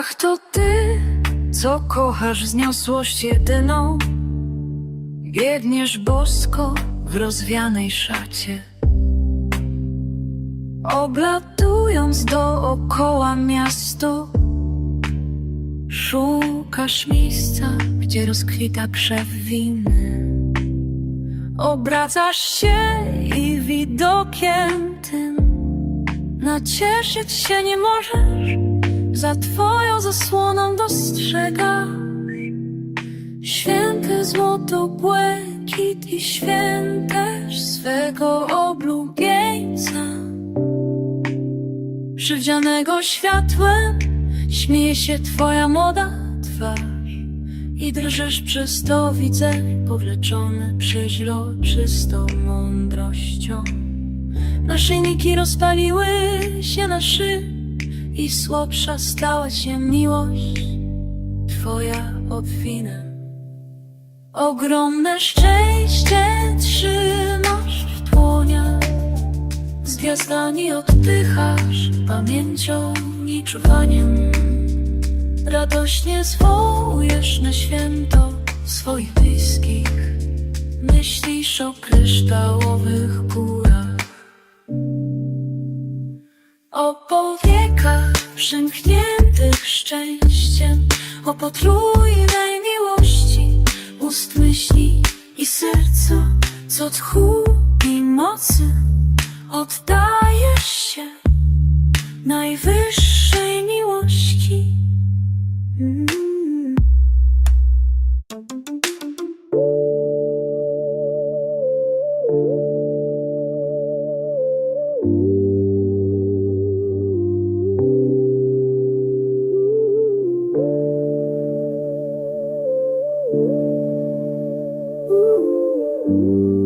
Ach, to ty, co kochasz wzniosłość jedyną, biegniesz bosko w rozwianej szacie. Oblatując dookoła miasto, szukasz miejsca, gdzie rozkwita krzew winy. Obracasz się i widokiem tym nacieszyć się nie możesz. Za twoją zasłoną dostrzegasz święty złoto, błękit i święteż swego oblubieńca. Przywdzianego światłem śmieje się twoja młoda twarz i drżysz przez to widzę powleczony przeźroczystą mądrością. Naszyjniki rozpaliły się na szyb i słabsza stała się miłość Twoja obwinem. Ogromne szczęście trzymasz w dłoniach, z gwiazdami oddychasz pamięcią i czuwaniem. Radośnie zwołujesz na święto swoich bliskich, myślisz o kryształowych górach. O powiekach przymkniętych szczęściem O potrójnej miłości Ust myśli i serca Co tchu i mocy Oddajesz się Najwyższej miłości. Thank you you.